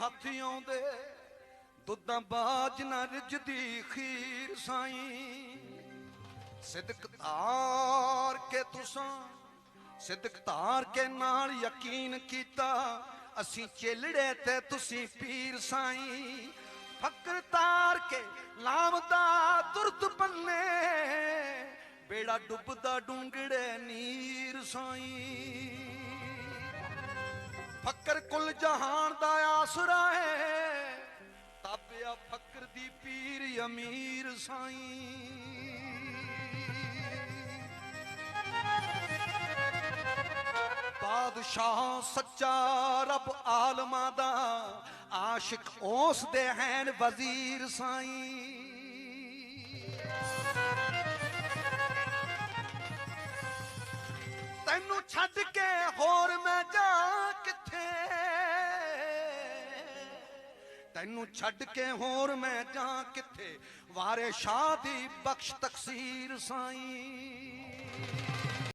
ਹੱਥ ਆਉਂਦੇ, ਦੁੱਧਾਂ ਬਾਜ ਨਾ ਰਿਜਦੀ ਖੀਰ ਸਾਈਂ। ਸਿਦਕ ਧਾਰ ਕੇ ਤੁਸਾਂ ਸਿਦਕ ਧਾਰ ਕੇ ਨਾਲ ਯਕੀਨ ਕੀਤਾ, ਅਸੀਂ ਚੇਲੜੇ ਤੇ ਤੁਸੀਂ ਪੀਰ ਸਾਈ। ਫਕਰ ਤਾਰ ਕੇ ਲਾਮਦਾ ਦੁਰਦ ਬੰਨੇ, ਬੇੜਾ ਡੁੱਬਦਾ ਡੂੰਗੜੇ ਨੀਰ ਸਾਈ। ਫਕਰ ਕੁਲ ਜਹਾਨ ਦਾ ਆਸਰਾ ਹੈ। ਤਾਬਿਆ ਫਕਰ ਦੀ ਪੀਰ ਅਮੀਰ ਸਾਈਂ। ਬਾਦਸ਼ਾਹ ਸੱਚਾ ਰੱਬ ਆਲਮਾਂ ਦਾ, ਆਸ਼ਿਕ ਉਸ ਦੇ ਹੈਨ ਵਜ਼ੀਰ ਸਾਈਂ। ਤੈਨੂੰ ਛੱਡ ਕੇ ਹੋਰ ਮੈਂ ਜਾ ਕਿੱਥੇ? ਤੈਨੂੰ ਛੱਡ ਕੇ ਹੋਰ ਮੈਂ ਜਾ ਕਿੱਥੇ? ਵਾਰੇ ਸ਼ਾਹ ਦੀ ਬਖਸ਼ ਤਕਸੀਰ ਸਾਈਂ।